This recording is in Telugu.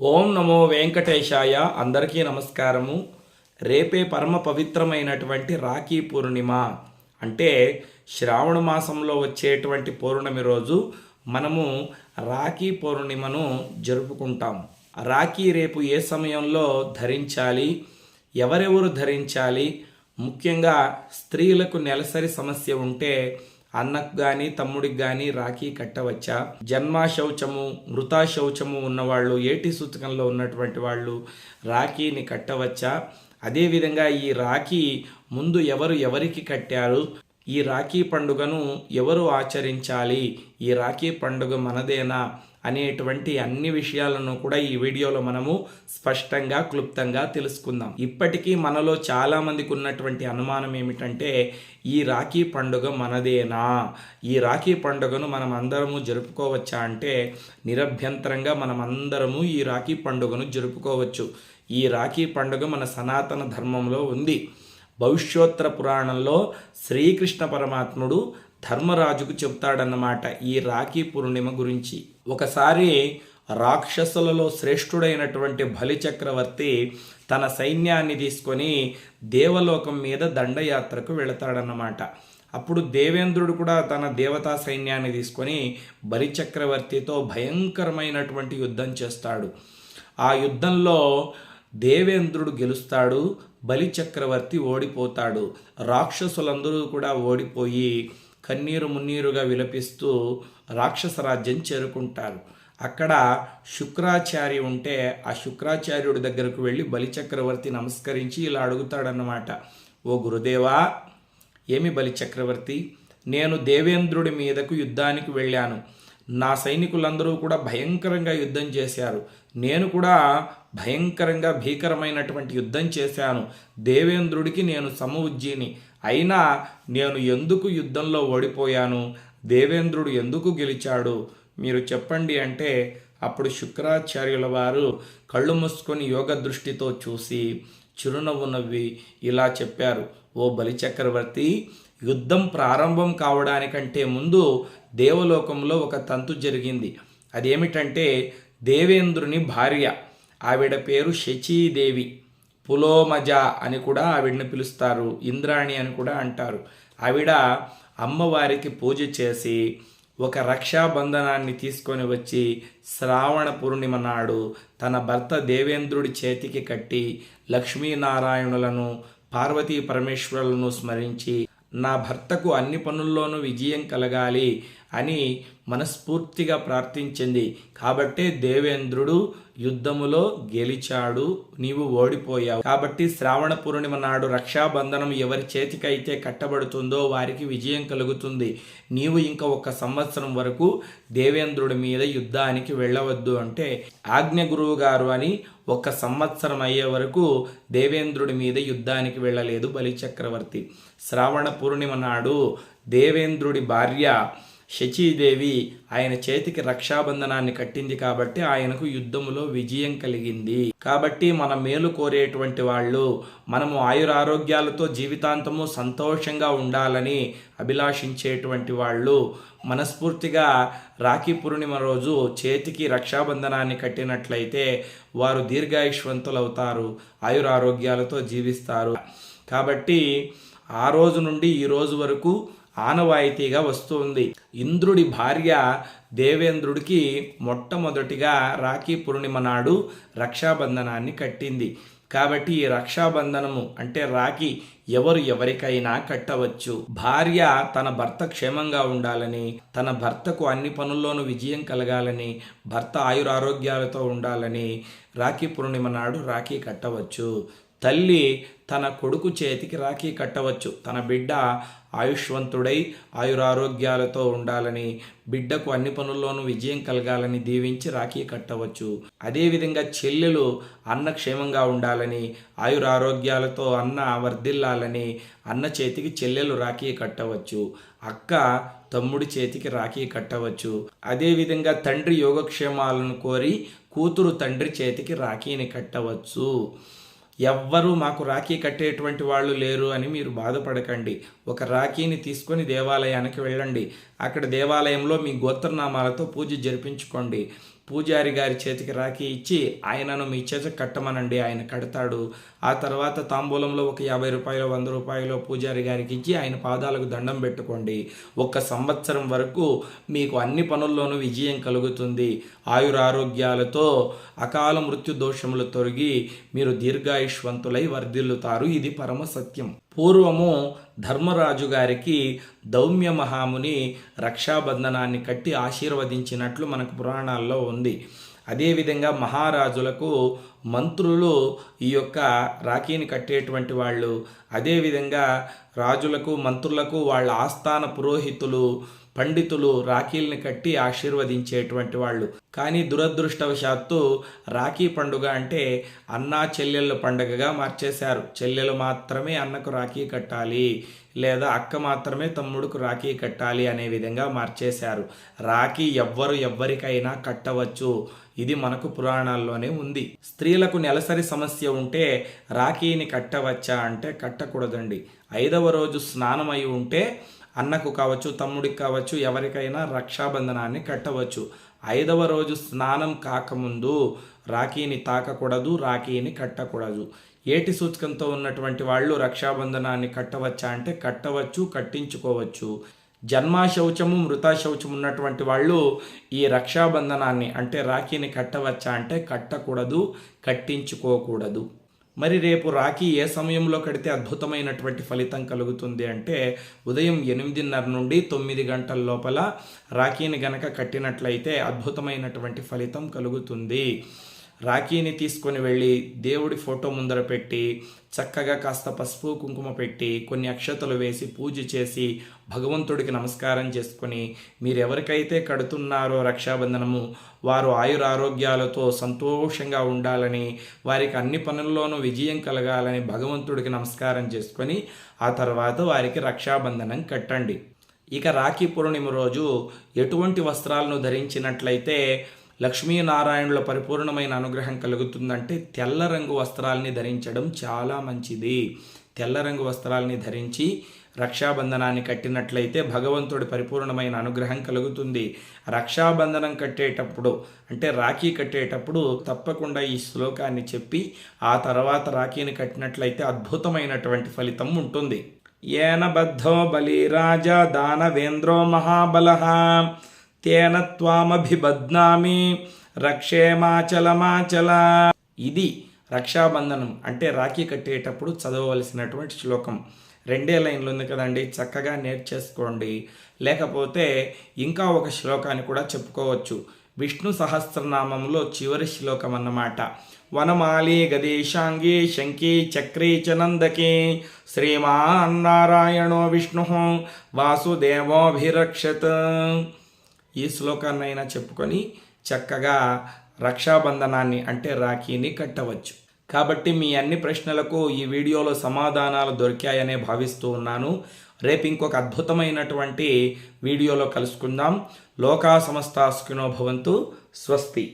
ఓం నమో వెంకటేశాయ. అందరికీ నమస్కారము. రేపే పరమ పవిత్రమైనటువంటి రాఖీ పూర్ణిమ. అంటే శ్రావణ మాసంలో వచ్చేటువంటి పౌర్ణమి రోజు మనము రాఖీ పౌర్ణిమను జరుపుకుంటాం. రాఖీ రేపు ఏ సమయంలో ధరించాలి? ఎవరెవరు ధరించాలి? ముఖ్యంగా స్త్రీలకు నెలసరి సమస్య ఉంటే అన్నకు కానీ తమ్ముడికి కానీ రాఖీ కట్టవచ్చా? జన్మ శౌచము మృతా శౌచము ఉన్నవాళ్ళు ఏటి సూతకంలో ఉన్నటువంటి వాళ్ళు రాఖీని కట్టవచ్చా? అదేవిధంగా ఈ రాఖీ ముందు ఎవరు ఎవరికి కట్టారు? ఈ రాఖీ పండుగను ఎవరు ఆచరించాలి? ఈ రాఖీ పండుగ మనదేనా? అనేటువంటి అన్ని విషయాలను కూడా ఈ వీడియోలో మనము స్పష్టంగా క్లుప్తంగా తెలుసుకుందాం. ఇప్పటికీ మనలో చాలా మందికి ఉన్నటువంటి అనుమానం ఏమిటంటే ఈ రాఖీ పండుగ మనదేనా? ఈ రాఖీ పండుగను మనం అందరము జరుపుకోవచ్చా అంటే నిరభ్యంతరంగా మనం అందరము ఈ రాఖీ పండుగను జరుపుకోవచ్చు. ఈ రాఖీ పండుగ మన సనాతన ధర్మంలో ఉంది. భవిష్యోత్తర పురాణంలో శ్రీకృష్ణ పరమాత్ముడు ధర్మరాజుకు చెప్తాడన్నమాట ఈ రాఖీ పూర్ణిమ గురించి. ఒకసారి రాక్షసులలో శ్రేష్ఠుడైనటువంటి బలి చక్రవర్తి తన సైన్యాన్ని తీసుకొని దేవలోకం మీద దండయాత్రకు వెళతాడన్నమాట. అప్పుడు దేవేంద్రుడు కూడా తన దేవతా సైన్యాన్ని తీసుకొని బలి చక్రవర్తితో భయంకరమైనటువంటి యుద్ధం చేస్తాడు. ఆ యుద్ధంలో దేవేంద్రుడు గెలుస్తాడు బలి చక్రవర్తి ఓడిపోతాడు. రాక్షసులందరూ కూడా ఓడిపోయి కన్నీరు మున్నీరుగా విలపిస్తూ రాక్షస రాజ్యం చేరుకుంటారు. అక్కడ శుక్రాచార్య ఉంటే ఆ శుక్రాచార్యుడి దగ్గరకు వెళ్ళి బలిచక్రవర్తి నమస్కరించి ఇలా అడుగుతాడన్నమాట. ఓ గురుదేవా ఏమి బలిచక్రవర్తి? నేను దేవేంద్రుడి మీదకు యుద్ధానికి వెళ్ళాను. నా సైనికులందరూ కూడా భయంకరంగా యుద్ధం చేశారు. నేను కూడా భయంకరంగా భీకరమైనటువంటి యుద్ధం చేశాను. దేవేంద్రుడికి నేను సమవుజ్జీని. అయినా నేను ఎందుకు యుద్ధంలో ఓడిపోయాను? దేవేంద్రుడు ఎందుకు గెలిచాడు? మీరు చెప్పండి అంటే అప్పుడు శుక్రాచార్యుల వారు కళ్ళు మూసుకొని యోగ దృష్టితో చూసి చిరునవ్వు నవ్వి ఇలా చెప్పారు. ఓ బలిచక్రవర్తి యుద్ధం ప్రారంభం కావడానికంటే ముందు దేవలోకంలో ఒక తంతు జరిగింది. అదేమిటంటే దేవేంద్రుని భార్య. ఆవిడ పేరు శచీదేవి. పులోమజ అని కూడా ఆవిడని పిలుస్తారు. ఇంద్రాణి అని కూడా అంటారు. ఆవిడ అమ్మవారికి పూజ చేసి ఒక రక్షాబంధనాన్ని తీసుకొని వచ్చి శ్రావణ పూర్ణిమ నాడు తన భర్త దేవేంద్రుడి చేతికి కట్టి లక్ష్మీనారాయణులను పార్వతీ పరమేశ్వరులను స్మరించి నా భర్తకు అన్ని పనుల్లోనూ విజయం కలగాలి అని మనస్ఫూర్తిగా ప్రార్థించింది. కాబట్టే దేవేంద్రుడు యుద్ధములో గెలిచాడు నీవు ఓడిపోయావు. కాబట్టి శ్రావణ పూర్ణిమ నాడు రక్షాబంధనం ఎవరి చేతికైతే కట్టబడుతుందో వారికి విజయం కలుగుతుంది. నీవు ఇంకా ఒక సంవత్సరం వరకు దేవేంద్రుడి మీద యుద్ధానికి వెళ్ళవద్దు అంటే ఆజ్ఞ గురువు గారు అని ఒక సంవత్సరం అయ్యే వరకు దేవేంద్రుడి మీద యుద్ధానికి వెళ్ళలేదు బలిచక్రవర్తి. శ్రావణ పూర్ణిమ నాడు దేవేంద్రుడి భార్య శచీదేవి ఆయన చేతికి రక్షాబంధనాన్ని కట్టింది కాబట్టి ఆయనకు యుద్ధములో విజయం కలిగింది. కాబట్టి మన మేలు కోరేటువంటి వాళ్ళు మనము ఆయురారోగ్యాలతో జీవితాంతము సంతోషంగా ఉండాలని అభిలాషించేటువంటి వాళ్ళు మనస్ఫూర్తిగా రాఖీ పూర్ణిమ రోజు చేతికి రక్షాబంధనాన్ని కట్టినట్లయితే వారు దీర్ఘాయుష్వంతులవుతారు ఆయురారోగ్యాలతో జీవిస్తారు. కాబట్టి ఆ రోజు నుండి ఈ రోజు వరకు ఆనవాయితీగా వస్తుంది. ఇంద్రుడి భార్య దేవేంద్రుడికి మొట్టమొదటిగా రాఖీ పూర్ణిమ నాడు రక్షాబంధనాన్ని కట్టింది. కాబట్టి ఈ రక్షాబంధనము అంటే రాఖీ ఎవరు ఎవరికైనా కట్టవచ్చు. భార్య తన భర్త క్షేమంగా ఉండాలని తన భర్తకు అన్ని పనుల్లోనూ విజయం కలగాలని భర్త ఆయురారోగ్యాలతో ఉండాలని రాఖీ పూర్ణిమ నాడు రాఖీ కట్టవచ్చు. తల్లి తన కొడుకు చేతికి రాఖీ కట్టవచ్చు. తన బిడ్డ ఆయుష్వంతుడై ఆయురారోగ్యాలతో ఉండాలని బిడ్డకు అన్ని పనుల్లోనూ విజయం కలగాలని దీవించి రాఖీ కట్టవచ్చు. అదేవిధంగా చెల్లెలు అన్న క్షేమంగా ఉండాలని ఆయురారోగ్యాలతో అన్న వర్ధిల్లాలని అన్న చేతికి చెల్లెలు రాఖీ కట్టవచ్చు. అక్క తమ్ముడి చేతికి రాఖీ కట్టవచ్చు. అదేవిధంగా తండ్రి యోగక్షేమాలను కోరి కూతురు తండ్రి చేతికి రాఖీని కట్టవచ్చు. ఎవ్వరూ మాకు రాఖీ కట్టేటువంటి వాళ్ళు లేరు అని మీరు బాధపడకండి. ఒక రాఖీని తీసుకొని దేవాలయానికి వెళ్ళండి. అక్కడ దేవాలయంలో మీ గోత్రనామాలతో పూజ జరిపించుకోండి. పూజారి గారి చేతికి రాఖీ ఇచ్చి ఆయనను మీ చేత కట్టమనండి ఆయన కడతాడు. ఆ తర్వాత తాంబూలంలో ఒక యాభై రూపాయలు వంద రూపాయలు పూజారి గారికి ఇచ్చి ఆయన పాదాలకు దండం పెట్టుకోండి. ఒక్క సంవత్సరం వరకు మీకు అన్ని పనుల్లోనూ విజయం కలుగుతుంది. ఆయురారోగ్యాలతో అకాల మృత్యు దోషములు తొలగి మీరు దీర్ఘాయుష్వంతులై వర్ధిల్లుతారు. ఇది పరమ సత్యం. పూర్వము ధర్మరాజు గారికి దౌమ్య మహాముని రక్షాబంధనాన్ని కట్టి ఆశీర్వదించినట్లు మనకు పురాణాల్లో ఉంది. అదేవిధంగా మహారాజులకు మంత్రులు ఈ యొక్క రాఖీని కట్టేటువంటి వాళ్ళు అదేవిధంగా రాజులకు మంత్రులకు వాళ్ళ ఆస్థాన పురోహితులు పండితులు రాఖీల్ని కట్టి ఆశీర్వదించేటువంటి వాళ్ళు. కానీ దురదృష్టవశాత్తు రాఖీ పండుగ అంటే అన్నా చెల్లెళ్ళ పండుగగా మార్చేశారు. చెల్లెలు మాత్రమే అన్నకు రాఖీ కట్టాలి లేదా అక్క మాత్రమే తమ్ముడుకు రాఖీ కట్టాలి అనే విధంగా మార్చేశారు. రాఖీ ఎవ్వరు ఎవ్వరికైనా కట్టవచ్చు. ఇది మనకు పురాణాల్లోనే ఉంది. స్త్రీలకు నెలసరి సమస్య ఉంటే రాఖీని కట్టవచ్చా అంటే కట్టకూడదండి. ఐదవ రోజు స్నానం అయి ఉంటే అన్నకు కావచ్చు తమ్ముడికి కావచ్చు ఎవరికైనా రక్షాబంధనాన్ని కట్టవచ్చు. ఐదవ రోజు స్నానం కాకముందు రాఖీని తాకకూడదు రాఖీని కట్టకూడదు. ఏటి సూచకంతో ఉన్నటువంటి వాళ్ళు రక్షాబంధనాన్ని కట్టవచ్చా అంటే కట్టవచ్చు కట్టించుకోవచ్చు. జన్మాశౌచము మృతాశౌచము ఉన్నటువంటి వాళ్ళు ఈ రక్షాబంధనాన్ని అంటే రాఖీని కట్టవచ్చా అంటే కట్టకూడదు కట్టించుకోకూడదు. మరి రేపు రాఖీ ఏ సమయంలో కడితే అద్భుతమైనటువంటి ఫలితం కలుగుతుంది అంటే ఉదయం ఎనిమిదిన్నర నుండి తొమ్మిది గంటల లోపల రాఖీని గనక కట్టినట్లయితే అద్భుతమైనటువంటి ఫలితం కలుగుతుంది. రాఖీని తీసుకొని వెళ్ళి దేవుడి ఫోటో ముందర పెట్టి చక్కగా కాస్త పసుపు కుంకుమ పెట్టి కొన్ని అక్షతలు వేసి పూజ చేసి భగవంతుడికి నమస్కారం చేసుకొని మీరెవరికైతే కడుతున్నారో రక్షాబంధనము వారు ఆయురారోగ్యాలతో సంతోషంగా ఉండాలని వారికి అన్ని పనుల్లోనూ విజయం కలగాలని భగవంతుడికి నమస్కారం చేసుకొని ఆ తర్వాత వారికి రక్షాబంధనం కట్టండి. ఇక రాఖీ పూర్ణిమ రోజు ఎటువంటి వస్త్రాలను ధరించినట్లయితే లక్ష్మీనారాయణుల పరిపూర్ణమైన అనుగ్రహం కలుగుతుందంటే తెల్ల రంగు వస్త్రాల్ని ధరించడం చాలా మంచిది. తెల్ల రంగు వస్త్రాల్ని ధరించి రక్షాబంధనాన్ని కట్టినట్లయితే భగవంతుడి పరిపూర్ణమైన అనుగ్రహం కలుగుతుంది. రక్షాబంధనం కట్టేటప్పుడు అంటే రాఖీ కట్టేటప్పుడు తప్పకుండా ఈ శ్లోకాన్ని చెప్పి ఆ తర్వాత రాఖీని కట్టినట్లయితే అద్భుతమైనటువంటి ఫలితం ఉంటుంది. ఏన బద్ధో బలిరాజా దానవేంద్రో మహాబలహ. తేన త్వామభిబద్నామి రక్షేమాచలమాచల. ఇది రక్షాబంధనం అంటే రాఖీ కట్టేటప్పుడు చదవవలసినటువంటి శ్లోకం. రెండే లైన్లు ఉంది కదండి చక్కగా నేర్చేసుకోండి లేకపోతే ఇంకా ఒక శ్లోకాన్ని కూడా చెప్పుకోవచ్చు. విష్ణు సహస్రనామంలో చివరి శ్లోకం అన్నమాట. వనమాలి గదేశాంగి శంకి చక్రీ చనందకి శ్రీమాన్నారాయణో విష్ణు వాసుదేవోభిరక్షత్. ఈ శ్లోకాన్నైనా చెప్పుకొని చక్కగా రక్షాబంధనాన్ని అంటే రాఖీని కట్టవచ్చు. కాబట్టి మీ అన్ని ప్రశ్నలకు ఈ వీడియోలో సమాధానాలు దొరికాయనే భావిస్తూ ఉన్నాను. రేపు ఇంకొక అద్భుతమైనటువంటి వీడియోలో కలుసుకుందాం. లోకా సమస్తాస్కినో భవంతు. స్వస్తి.